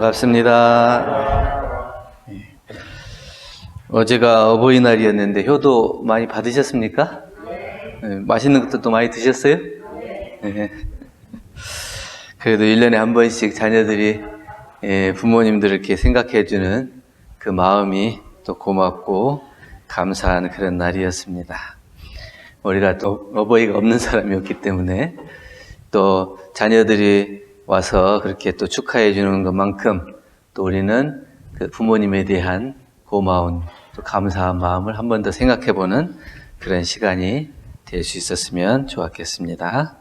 반갑습니다. 예. 어제가 어버이날이었는데 효도 많이 받으셨습니까? 예, 맛있는 것도 또 많이 드셨어요? 예. 그래도 1년에 한 번씩 자녀들이 예, 부모님들을 이렇게 생각해주는 그 마음이 또 고맙고 감사한 그런 날이었습니다. 우리가 또 어버이가 없는 사람이었기 때문에 또 자녀들이 와서 그렇게 또 축하해 주는 것만큼 또 우리는 그 부모님에 대한 고마운 또 감사한 마음을 한 번 더 생각해 보는 그런 시간이 될 수 있었으면 좋았겠습니다.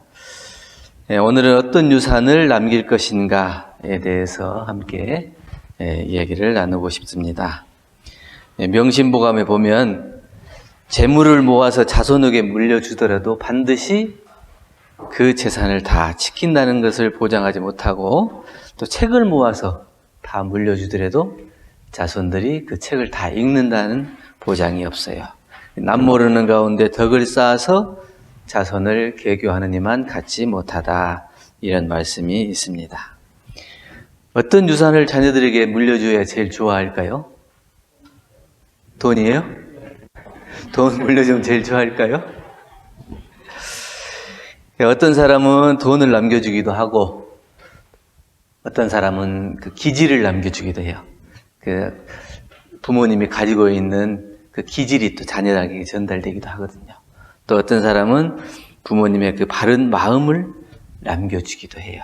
예, 오늘은 어떤 유산을 남길 것인가에 대해서 함께 예, 이야기를 나누고 싶습니다. 예, 명심보감에 보면 재물을 모아서 자손에게 물려주더라도 반드시 그 재산을 다 지킨다는 것을 보장하지 못하고 또 책을 모아서 다 물려주더라도 자손들이 그 책을 다 읽는다는 보장이 없어요. 남 모르는 가운데 덕을 쌓아서 자손을 계교하는 이만 갖지 못하다. 이런 말씀이 있습니다. 어떤 유산을 자녀들에게 물려줘야 제일 좋아할까요? 돈이에요? 돈 물려주면 제일 좋아할까요? 어떤 사람은 돈을 남겨주기도 하고, 어떤 사람은 그 기질을 남겨주기도 해요. 그 부모님이 가지고 있는 그 기질이 또 자녀에게 전달되기도 하거든요. 또 어떤 사람은 부모님의 그 바른 마음을 남겨주기도 해요.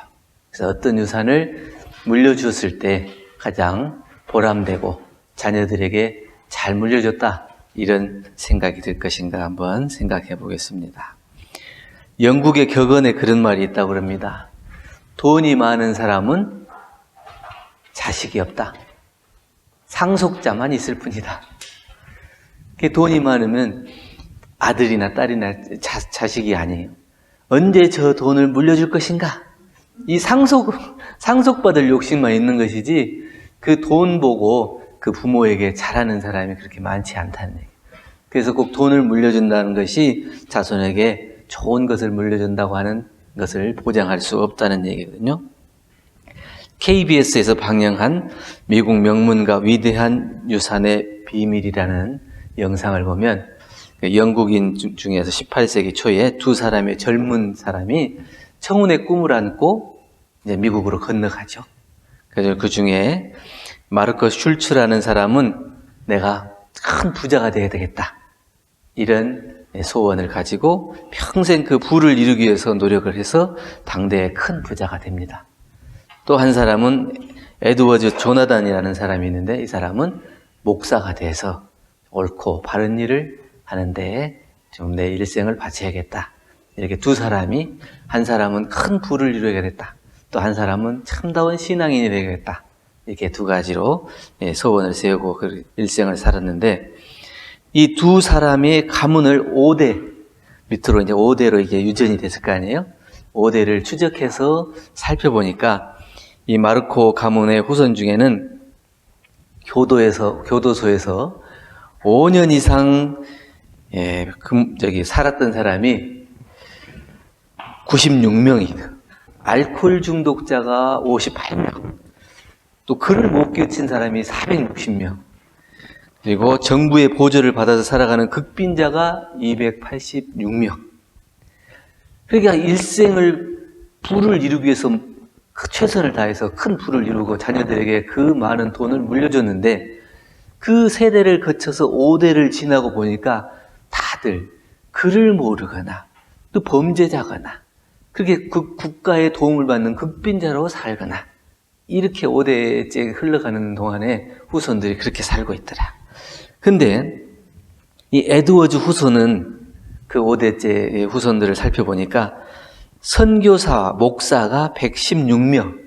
그래서 어떤 유산을 물려주었을 때 가장 보람되고 자녀들에게 잘 물려줬다. 이런 생각이 들 것인가 한번 생각해 보겠습니다. 영국의 격언에 그런 말이 있다고 합니다. 돈이 많은 사람은 자식이 없다. 상속자만 있을 뿐이다. 돈이 많으면 아들이나 딸이나 자, 자식이 아니에요. 언제 저 돈을 물려줄 것인가? 이 상속, 상속받을 욕심만 있는 것이지 그 돈 보고 그 부모에게 잘하는 사람이 그렇게 많지 않다는 얘기예요. 그래서 꼭 돈을 물려준다는 것이 자손에게 좋은 것을 물려준다고 하는 것을 보장할 수 없다는 얘기거든요. KBS에서 방영한 미국 명문가 위대한 유산의 비밀이라는 영상을 보면 영국인 중에서 18세기 초에 두 사람의 젊은 사람이 청운의 꿈을 안고 이제 미국으로 건너가죠. 그래서 그 중에 마르커 슐츠라는 사람은 내가 큰 부자가 되어야 되겠다. 이런 소원을 가지고 평생 그 부를 이루기 위해서 노력을 해서 당대의 큰 부자가 됩니다. 또 한 사람은 에드워즈 조나단이라는 사람이 있는데 이 사람은 목사가 돼서 옳고 바른 일을 하는데 좀내 일생을 바쳐야겠다. 이렇게 두 사람이 한 사람은 큰 부를 이루어야겠다. 또 한 사람은 참다운 신앙인이 되겠다. 이렇게 두 가지로 예, 소원을 세우고 그 일생을 살았는데 이 두 사람의 가문을 5대 밑으로 이제 5대로 이게 유전이 됐을 거 아니에요? 5대를 추적해서 살펴보니까 이 마르코 가문의 후손 중에는 교도에서 교도소에서 5년 이상 예, 금, 저기 살았던 사람이 96명이다. 알코올 중독자가 58명. 또 글을 못 끼친 사람이 460명. 그리고 정부의 보조를 받아서 살아가는 극빈자가 286명. 그러니까 일생을 부를 이루기 위해서 그 최선을 다해서 큰 부를 이루고 자녀들에게 그 많은 돈을 물려줬는데 그 세대를 거쳐서 5대를 지나고 보니까 다들 글을 모르거나 또 범죄자거나 그렇게 그 국가의 도움을 받는 극빈자로 살거나 이렇게 5대째 흘러가는 동안에 후손들이 그렇게 살고 있더라. 근데 이 에드워즈 후손은 그 5대째 후손들을 살펴보니까 선교사, 목사가 116명,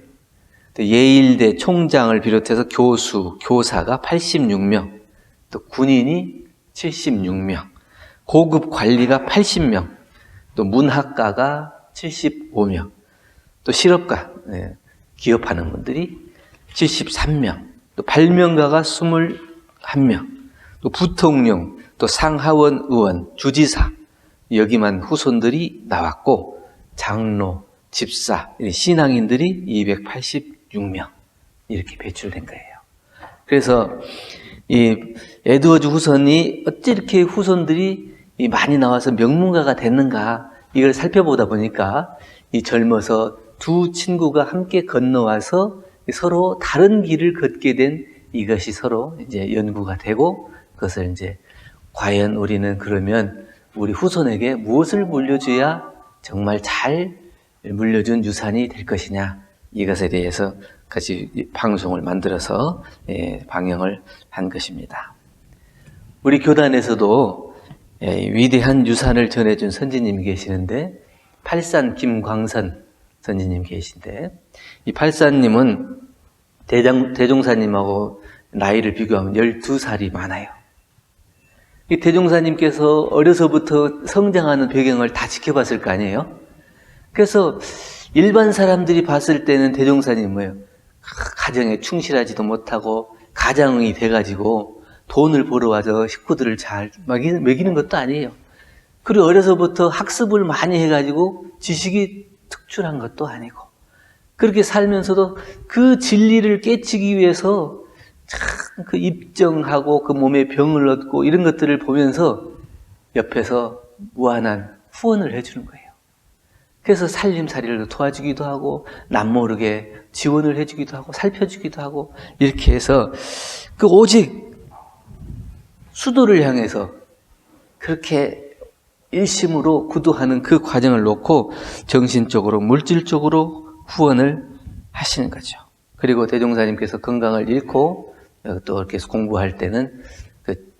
예일대 총장을 비롯해서 교수, 교사가 86명, 또 군인이 76명, 고급 관리가 80명, 또 문학가가 75명, 또 실업가, 네, 기업하는 분들이 73명, 또 발명가가 21명, 또 부통령, 또 상하원 의원, 주지사, 여기만 후손들이 나왔고, 장로, 집사, 신앙인들이 286명. 이렇게 배출된 거예요. 그래서 이 에드워즈 후손이 어찌 이렇게 후손들이 이 많이 나와서 명문가가 됐는가 이걸 살펴보다 보니까 이 젊어서 두 친구가 함께 건너와서 서로 다른 길을 걷게 된 이것이 서로 이제 연구가 되고 그것을 이제 과연 우리는 그러면 우리 후손에게 무엇을 물려줘야 정말 잘 물려준 유산이 될 것이냐 이것에 대해서 같이 이 방송을 만들어서 예, 방영을 한 것입니다. 우리 교단에서도 예, 위대한 유산을 전해준 선지님이 계시는데 팔산 김광선 선지님 계신데 이 팔산님은 대장, 대종사님하고 나이를 비교하면 12살이 많아요. 이 대종사님께서 어려서부터 성장하는 배경을 다 지켜봤을 거 아니에요? 그래서 일반 사람들이 봤을 때는 대종사님 뭐예요? 가정에 충실하지도 못하고 가장이 돼가지고 돈을 벌어 와서 식구들을 잘 먹이는, 것도 아니에요. 그리고 어려서부터 학습을 많이 해가지고 지식이 특출한 것도 아니고 그렇게 살면서도 그 진리를 깨치기 위해서 참 그 입정하고 그 몸에 병을 얻고 이런 것들을 보면서 옆에서 무한한 후원을 해주는 거예요. 그래서 살림살이를 도와주기도 하고 남모르게 지원을 해주기도 하고 살펴주기도 하고 이렇게 해서 그 오직 수도를 향해서 그렇게 일심으로 구도하는 그 과정을 놓고 정신적으로 물질적으로 후원을 하시는 거죠. 그리고 대종사님께서 건강을 잃고 또 이렇게 공부할 때는 그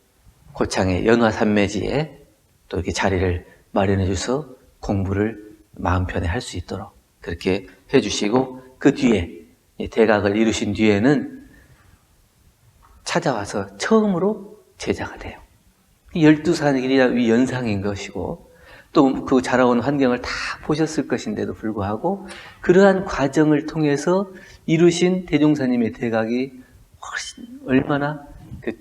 고창의 연화산매지에 또 이렇게 자리를 마련해 줘서 공부를 마음 편히 할 수 있도록 그렇게 해 주시고 그 뒤에 이 대각을 이루신 뒤에는 찾아와서 처음으로 제자가 돼요. 12살이라 연상인 것이고 또 그 자라온 환경을 다 보셨을 것인데도 불구하고 그러한 과정을 통해서 이루신 대종사님의 대각이 훨씬 얼마나 그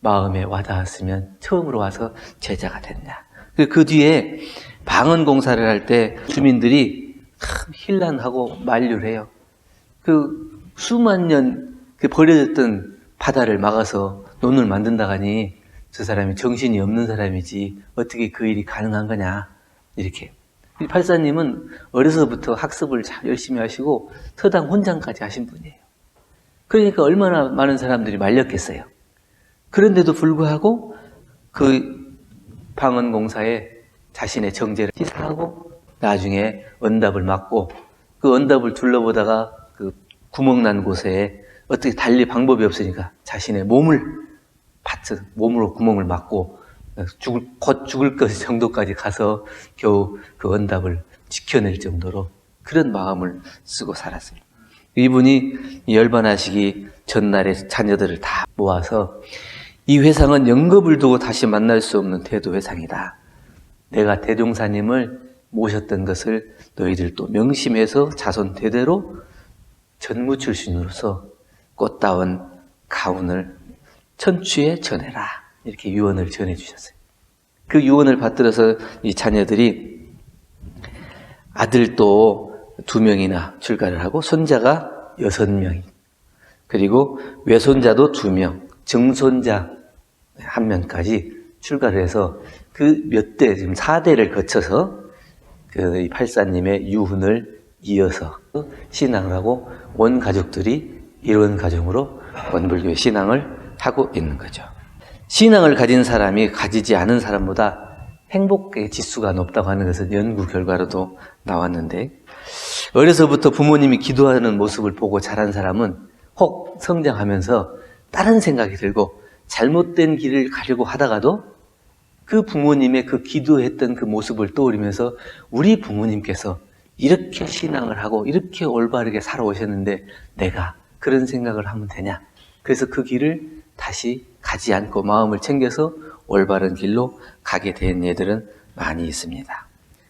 마음에 와닿았으면 처음으로 와서 제자가 됐냐. 그- 그 뒤에 방언 공사를 할 때 주민들이 참 힐난하고 만류를 해요. 그 수만 년 그 버려졌던 바다를 막아서 논을 만든다가니 저 사람이 정신이 없는 사람이지 어떻게 그 일이 가능한 거냐 이렇게 이 팔사님은 어려서부터 학습을 잘 열심히 하시고 서당 혼장까지 하신 분이에요. 그러니까 얼마나 많은 사람들이 말렸겠어요. 그런데도 불구하고 그 방언 공사에 자신의 정제를 시사하고 나중에 언답을 막고 그 언답을 둘러보다가 그 구멍 난 곳에 어떻게 달리 방법이 없으니까 자신의 몸을 바쳐 몸으로 구멍을 막고 죽을 곧 죽을 것 정도까지 가서 겨우 그 언답을 지켜낼 정도로 그런 마음을 쓰고 살았어요. 이분이 열반하시기 전날에 자녀들을 다 모아서 이 회상은 영겁을 두고 다시 만날 수 없는 태도 회상이다. 내가 대종사님을 모셨던 것을 너희들 또 명심해서 자손 대대로 전무 출신으로서 꽃다운 가운을 천추에 전해라. 이렇게 유언을 전해 주셨어요. 그 유언을 받들어서 이 자녀들이 아들도 두 명이나 출가를 하고 손자가 여섯 명이 그리고 외손자도 두 명, 증손자 한 명까지 출가를 해서 그 몇 대, 지금 4대를 거쳐서 그 팔사님의 유훈을 이어서 신앙을 하고 온 가족들이 이런 가정으로 원불교의 신앙을 하고 있는 거죠. 신앙을 가진 사람이 가지지 않은 사람보다 행복의 지수가 높다고 하는 것은 연구 결과로도 나왔는데 어려서부터 부모님이 기도하는 모습을 보고 자란 사람은 혹 성장하면서 다른 생각이 들고 잘못된 길을 가려고 하다가도 그 부모님의 그 기도했던 그 모습을 떠올리면서 우리 부모님께서 이렇게 신앙을 하고 이렇게 올바르게 살아오셨는데 내가 그런 생각을 하면 되냐. 그래서 그 길을 다시 가지 않고 마음을 챙겨서 올바른 길로 가게 된 예들은 많이 있습니다.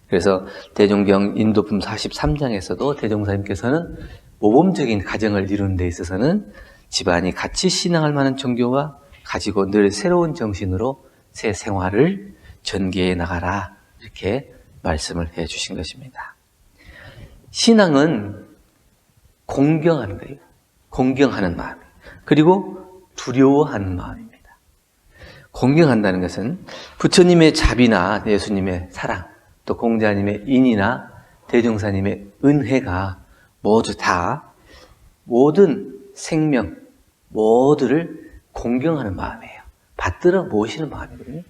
그래서 대종경 인도품 43장에서도 대종사님께서는 모범적인 가정을 이루는 데 있어서는 집안이 같이 신앙할 만한 종교와 가지고 늘 새로운 정신으로 새 생활을 전개해 나가라 이렇게 말씀을 해 주신 것입니다. 신앙은 공경하는 거예요. 공경하는 마음, 그리고 두려워하는 마음입니다. 공경한다는 것은 부처님의 자비나 예수님의 사랑, 또 공자님의 인이나 대종사님의 은혜가 모두 다 모든 생명, 모두를 공경하는 마음이에요. 받들어 모시는 마음이거든요.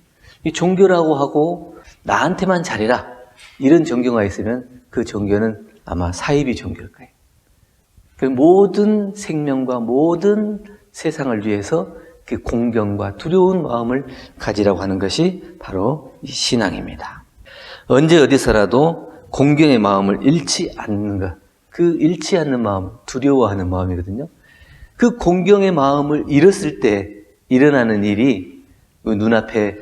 이 종교라고 하고 나한테만 잘해라 이런 종교가 있으면 그 종교는 아마 사이비 종교일 거예요. 그 모든 생명과 모든 세상을 위해서 그 공경과 두려운 마음을 가지라고 하는 것이 바로 이 신앙입니다. 언제 어디서라도 공경의 마음을 잃지 않는 것, 그 잃지 않는 마음, 두려워하는 마음이거든요. 그 공경의 마음을 잃었을 때 일어나는 일이 그 눈앞에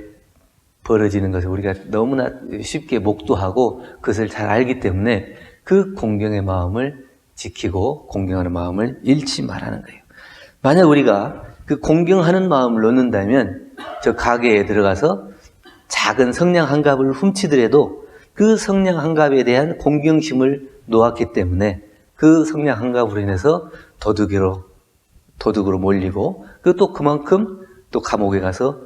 벌어지는 것을 우리가 너무나 쉽게 목도하고 그것을 잘 알기 때문에 그 공경의 마음을 지키고 공경하는 마음을 잃지 말라는 거예요. 만약 우리가 그 공경하는 마음을 놓는다면 저 가게에 들어가서 작은 성냥 한 갑을 훔치더라도 그 성냥 한 갑에 대한 공경심을 놓았기 때문에 그 성냥 한 갑으로 인해서 도둑으로 도둑으로 몰리고 그 또 그만큼 또 감옥에 가서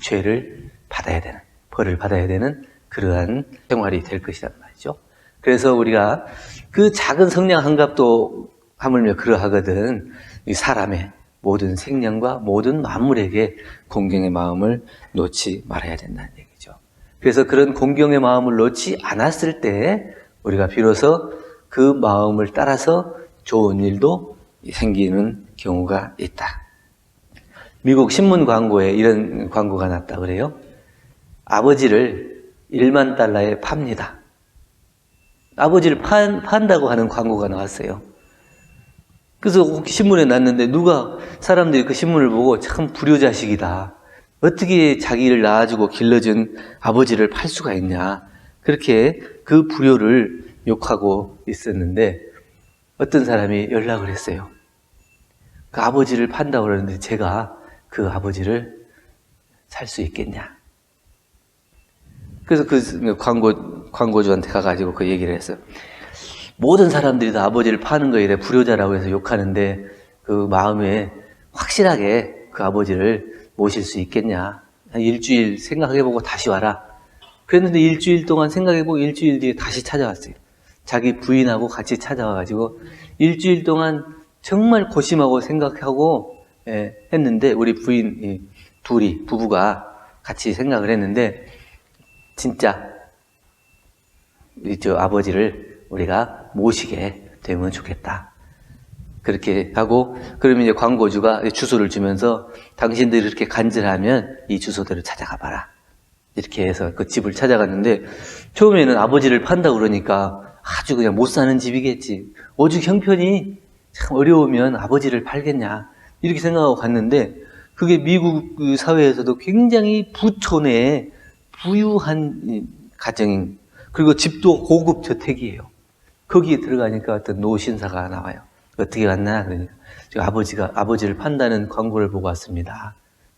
죄를 받아야 되는 벌을 받아야 되는 그러한 생활이 될 것이란 말이죠. 그래서 우리가 그 작은 성냥 한 값도 하물며 그러하거든 이 사람의 모든 생명과 모든 만물에게 공경의 마음을 놓지 말아야 된다는 얘기죠. 그래서 그런 공경의 마음을 놓지 않았을 때 우리가 비로소 그 마음을 따라서 좋은 일도 생기는 경우가 있다. 미국 신문 광고에 이런 광고가 났다 그래요. 아버지를 1만 달러에 팝니다. 아버지를 판, 판다고 하는 광고가 나왔어요. 그래서 신문에 났는데 누가 사람들이 그 신문을 보고 참 불효자식이다. 어떻게 자기를 낳아주고 길러준 아버지를 팔 수가 있냐. 그렇게 그 불효를 욕하고 있었는데 어떤 사람이 연락을 했어요. 그 아버지를 판다고 그러는데 제가 그 아버지를 살 수 있겠냐. 그래서 그 광고, 광고주한테 가가지고 그 얘기를 했어요. 모든 사람들이 다 아버지를 파는 거에 대해 불효자라고 해서 욕하는데 그 마음에 확실하게 그 아버지를 모실 수 있겠냐. 한 일주일 생각해보고 다시 와라. 그랬는데 일주일 동안 생각해보고 일주일 뒤에 다시 찾아왔어요. 자기 부인하고 같이 찾아와가지고 일주일 동안 정말 고심하고 생각하고 예, 했는데 우리 부인 둘이 부부가 같이 생각을 했는데 진짜 저 아버지를 우리가 모시게 되면 좋겠다. 그렇게 하고 그러면 이제 광고주가 주소를 주면서 당신들이 이렇게 간절하면 이 주소대로 찾아가 봐라. 이렇게 해서 그 집을 찾아갔는데 처음에는 아버지를 판다 그러니까 아주 그냥 못 사는 집이겠지. 오죽 형편이 참 어려우면 아버지를 팔겠냐. 이렇게 생각하고 갔는데 그게 미국 그 사회에서도 굉장히 부촌에 부유한 가정인 그리고 집도 고급 저택이에요. 거기에 들어가니까 어떤 노신사가 나와요. 어떻게 왔나 그러니까 아버지가 아버지를 판다는 광고를 보고 왔습니다.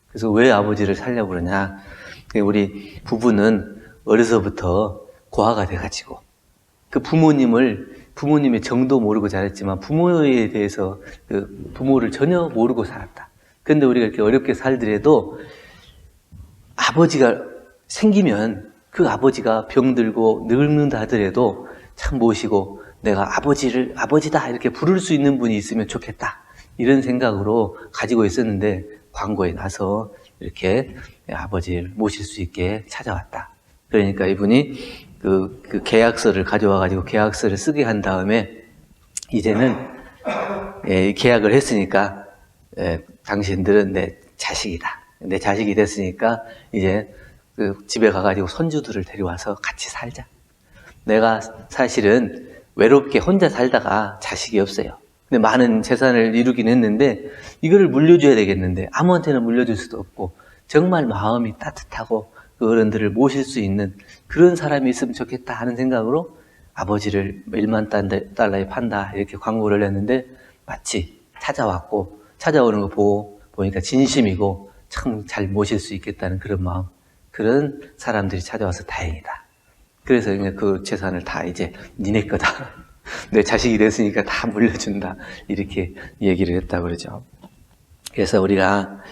그래서 왜 아버지를 살려고 그러냐? 우리 부부는 어려서부터 고아가 돼가지고 그 부모님을 부모님의 정도 모르고 자랐지만 부모에 대해서 그 부모를 전혀 모르고 살았다. 그런데 우리가 이렇게 어렵게 살더라도 아버지가 생기면 그 아버지가 병들고 늙는다 하더라도 참 모시고 내가 아버지를 아버지다 이렇게 부를 수 있는 분이 있으면 좋겠다 이런 생각으로 가지고 있었는데 광고에 나서 이렇게 아버지를 모실 수 있게 찾아왔다. 그러니까 이분이 그, 그 계약서를 가져와 가지고 계약서를 쓰게 한 다음에 이제는 예, 계약을 했으니까 예, 당신들은 내 자식이다. 내 자식이 됐으니까 이제 그 집에 가가지고 손주들을 데려와서 같이 살자. 내가 사실은 외롭게 혼자 살다가 자식이 없어요. 근데 많은 재산을 이루긴 했는데 이거를 물려줘야 되겠는데 아무한테나 물려줄 수도 없고 정말 마음이 따뜻하고 그 어른들을 모실 수 있는 그런 사람이 있으면 좋겠다 하는 생각으로 아버지를 1만 달러에 판다 이렇게 광고를 했는데 마치 찾아왔고 찾아오는 거 보고 보니까 진심이고 참 잘 모실 수 있겠다는 그런 마음 그런 사람들이 찾아와서 다행이다. 그래서 그 재산을 다 이제 니네 거다. 내 자식이 됐으니까 다 물려준다. 이렇게 얘기를 했다고 그러죠. 그래서 우리가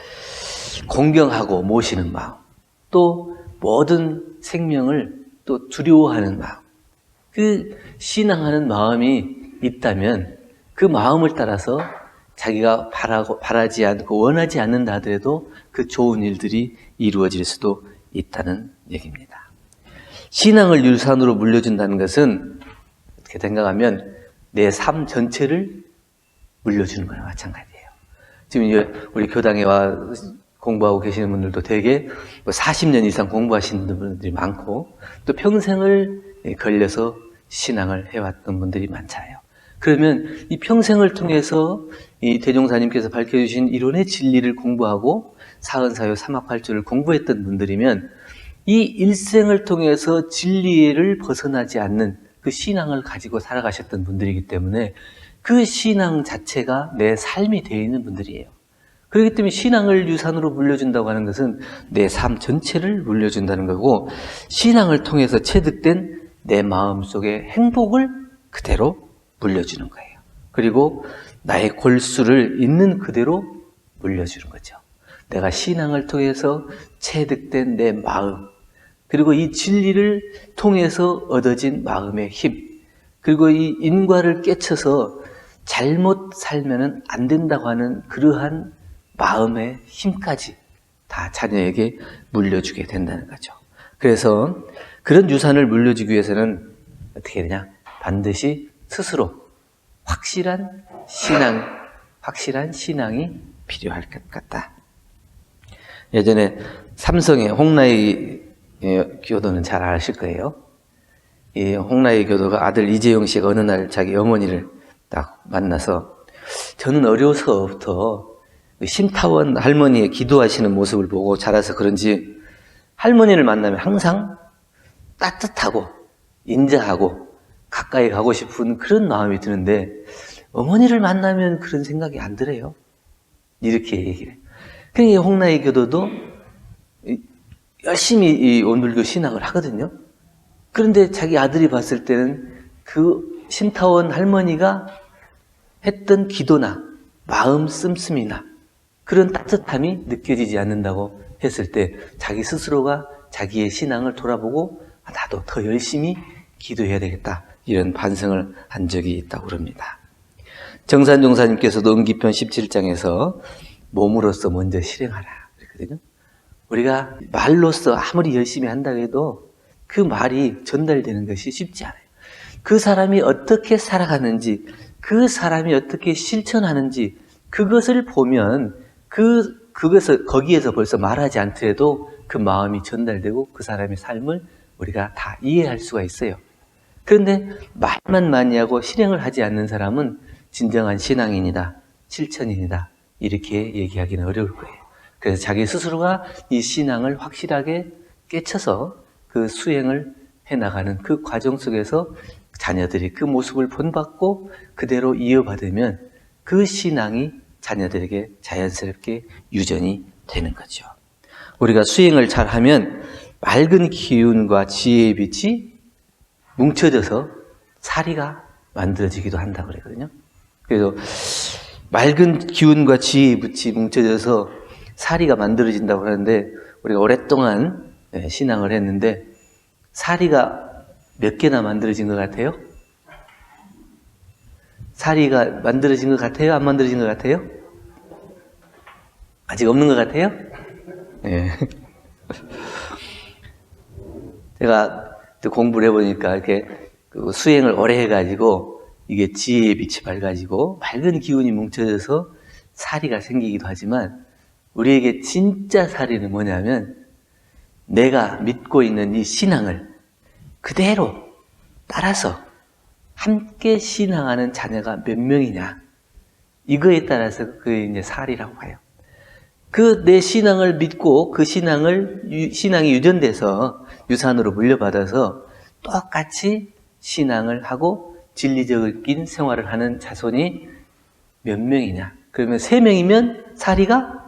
공경하고 모시는 마음, 또 모든 생명을 또 두려워하는 마음, 그 신앙하는 마음이 있다면 그 마음을 따라서 자기가 바라고, 바라지 않고 원하지 않는다 하더라도 그 좋은 일들이 이루어질 수도 있다는 얘기입니다. 신앙을 유산으로 물려준다는 것은 어떻게 생각하면 내 삶 전체를 물려주는 거나 마찬가지예요. 지금 이제 우리 교당에 와 공부하고 계시는 분들도 되게 40년 이상 공부하시는 분들이 많고 또 평생을 걸려서 신앙을 해왔던 분들이 많잖아요. 그러면 이 평생을 통해서 이 대종사님께서 밝혀주신 이론의 진리를 공부하고 사은사요 삼합팔주를 공부했던 분들이면 이 일생을 통해서 진리를 벗어나지 않는 그 신앙을 가지고 살아가셨던 분들이기 때문에 그 신앙 자체가 내 삶이 되어 있는 분들이에요. 그렇기 때문에 신앙을 유산으로 물려준다고 하는 것은 내 삶 전체를 물려준다는 거고 신앙을 통해서 체득된 내 마음 속의 행복을 그대로 물려주는 거예요. 그리고 나의 골수를 있는 그대로 물려주는 거죠. 내가 신앙을 통해서 체득된 내 마음, 그리고 이 진리를 통해서 얻어진 마음의 힘, 그리고 이 인과를 깨쳐서 잘못 살면은 안 된다고 하는 그러한 마음의 힘까지 다 자녀에게 물려주게 된다는 거죠. 그래서 그런 유산을 물려주기 위해서는 어떻게 되냐? 반드시 스스로 확실한 신앙, 확실한 신앙이 필요할 것 같다. 예전에 삼성의 홍나이 교도는 잘 아실 거예요. 이 홍나이 교도가 아들 이재용 씨가 어느 날 자기 어머니를 딱 만나서 저는 어려서부터 심타원 할머니의 기도하시는 모습을 보고 자라서 그런지 할머니를 만나면 항상 따뜻하고 인자하고 가까이 가고 싶은 그런 마음이 드는데 어머니를 만나면 그런 생각이 안 들어요. 이렇게 얘기를 해요. 그러니까 홍나이 교도도 열심히 이 온불교 신앙을 하거든요. 그런데 자기 아들이 봤을 때는 그 신타원 할머니가 했던 기도나 마음 씀씀이나 그런 따뜻함이 느껴지지 않는다고 했을 때 자기 스스로가 자기의 신앙을 돌아보고 아, 나도 더 열심히 기도해야 되겠다 이런 반성을 한 적이 있다고 그럽니다. 정산 종사님께서도 음기편 17장에서 몸으로서 먼저 실행하라 그랬거든요. 우리가 말로써 아무리 열심히 한다고 해도 그 말이 전달되는 것이 쉽지 않아요. 그 사람이 어떻게 살아가는지, 그 사람이 어떻게 실천하는지, 그것을 보면 그, 그것을, 거기에서 벌써 말하지 않더라도 그 마음이 전달되고 그 사람의 삶을 우리가 다 이해할 수가 있어요. 그런데 말만 많이 하고 실행을 하지 않는 사람은 진정한 신앙인이다, 실천인이다, 이렇게 얘기하기는 어려울 거예요. 그래서 자기 스스로가 이 신앙을 확실하게 깨쳐서 그 수행을 해나가는 그 과정 속에서 자녀들이 그 모습을 본받고 그대로 이어받으면 그 신앙이 자녀들에게 자연스럽게 유전이 되는 거죠. 우리가 수행을 잘 하면 맑은 기운과 지혜의 빛이 뭉쳐져서 사리가 만들어지기도 한다고 그러거든요. 그래서 맑은 기운과 지혜의 빛이 뭉쳐져서 사리가 만들어진다고 하는데 우리가 오랫동안 예, 신앙을 했는데 사리가 몇 개나 만들어진 것 같아요? 사리가 만들어진 것 같아요? 안 만들어진 것 같아요? 아직 없는 것 같아요? 예. 제가 공부를 해보니까 이렇게 그 수행을 오래 해가지고 이게 지혜의 빛이 밝아지고 맑은 기운이 뭉쳐져서 사리가 생기기도 하지만 우리에게 진짜 사리는 뭐냐면 내가 믿고 있는 이 신앙을 그대로 따라서 함께 신앙하는 자녀가 몇 명이냐 이거에 따라서 그 이제 사리라고 해요. 그 내 신앙을 믿고 그 신앙을 신앙이 유전돼서 유산으로 물려받아서 똑같이 신앙을 하고 진리적인 생활을 하는 자손이 몇 명이냐? 그러면 세 명이면 사리가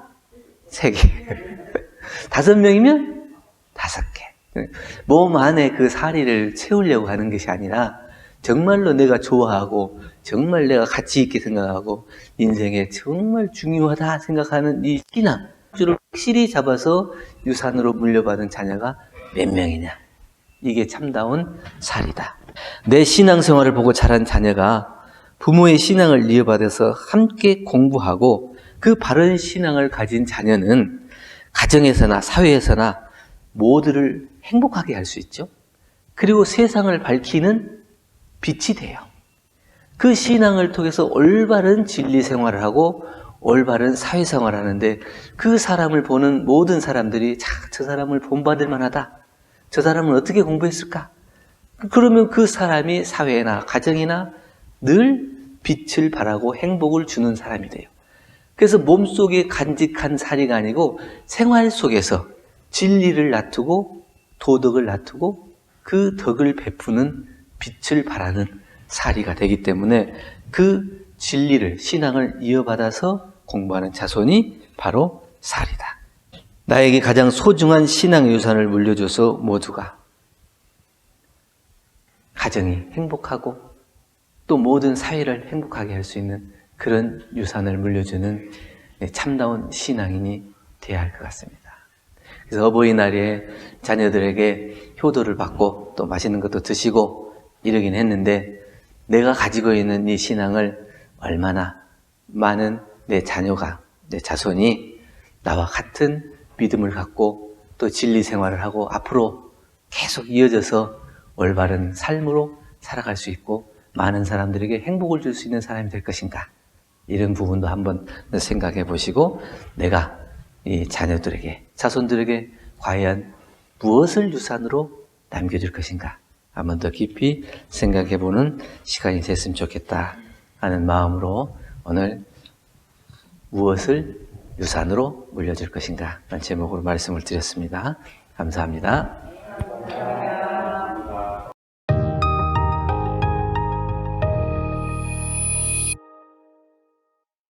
세 개, 다섯 명이면 다섯 개. 몸 안에 그 사리를 채우려고 하는 것이 아니라 정말로 내가 좋아하고 정말 내가 가치 있게 생각하고 인생에 정말 중요하다 생각하는 이 신앙 주를 확실히 잡아서 유산으로 물려받은 자녀가 몇 명이냐. 이게 참다운 살이다. 내 신앙생활을 보고 자란 자녀가 부모의 신앙을 이어받아서 함께 공부하고 그 바른 신앙을 가진 자녀는 가정에서나 사회에서나 모두를 행복하게 할 수 있죠. 그리고 세상을 밝히는 빛이 돼요. 그 신앙을 통해서 올바른 진리 생활을 하고 올바른 사회 생활을 하는데 그 사람을 보는 모든 사람들이 자, 저 사람을 본받을 만하다. 저 사람은 어떻게 공부했을까? 그러면 그 사람이 사회나 가정이나 늘 빛을 발하고 행복을 주는 사람이 돼요. 그래서 몸속에 간직한 살이가 아니고 생활 속에서 진리를 놔두고 도덕을 놔두고 그 덕을 베푸는 빛을 발하는 살이가 되기 때문에 그 진리를 신앙을 이어받아서 공부하는 자손이 바로 살이다. 나에게 가장 소중한 신앙 유산을 물려줘서 모두가 가정이 행복하고 또 모든 사회를 행복하게 할 수 있는 그런 유산을 물려주는 참다운 신앙인이 되어야 할 것 같습니다. 그래서 어버이날에 자녀들에게 효도를 받고 또 맛있는 것도 드시고 이러긴 했는데 내가 가지고 있는 이 신앙을 얼마나 많은 내 자녀가, 내 자손이 나와 같은 믿음을 갖고 또 진리 생활을 하고 앞으로 계속 이어져서 올바른 삶으로 살아갈 수 있고 많은 사람들에게 행복을 줄 수 있는 사람이 될 것인가. 이런 부분도 한번 생각해 보시고 내가 이 자녀들에게, 자손들에게 과연 무엇을 유산으로 남겨줄 것인가. 한번 더 깊이 생각해 보는 시간이 됐으면 좋겠다 하는 마음으로 오늘 무엇을 유산으로 물려줄 것인가. 라는 제목으로 말씀을 드렸습니다. 감사합니다.